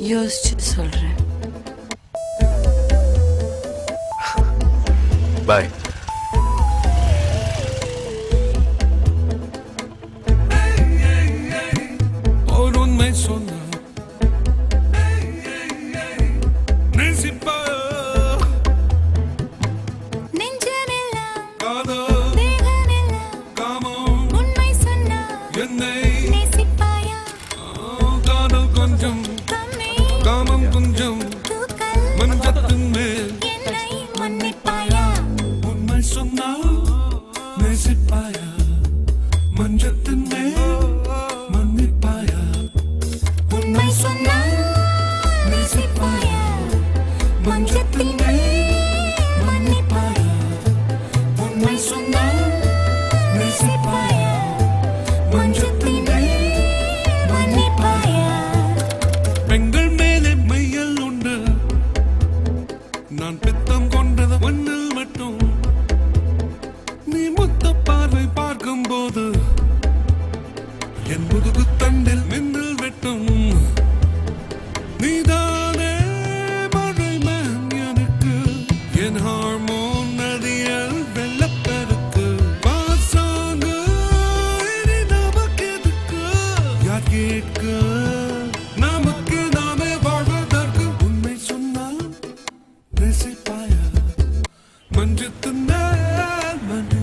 Yüz sonra. Bye. Or un mes உண்மை நேசிப்பாயா? மஞ்சத்தின் மேல் மன்னிப்பாயா? உண்மை சொன்னால் நேசிப்பாயா? மஞ்சத்தின் மன்னிப்பாயா? உண்மை சொன்னால் நேசிப்பாயா? மஞ்சத்தின் மன்னிப்பாயா? பெண்கள் மேலே மையல் உண்டு. நான் பித்தம் கொண்டது ஒன்னில் மட்டும். போது என் முதுகு தண்டில் மின்னல் வெட்டும். நீதானே மழைமன் எனக்கு. என் ஹார்மோன் நதியல் வெள்ளப்பெருக்கு. பாசாங்க இனி நமக்கு எதுக்கு யார் கேட்க? நமக்கு நாமே வாழ்வதற்கு. உண்மை சொன்னால் ரசிப்பாயா மஞ்சு தந்தால் மஞ்சு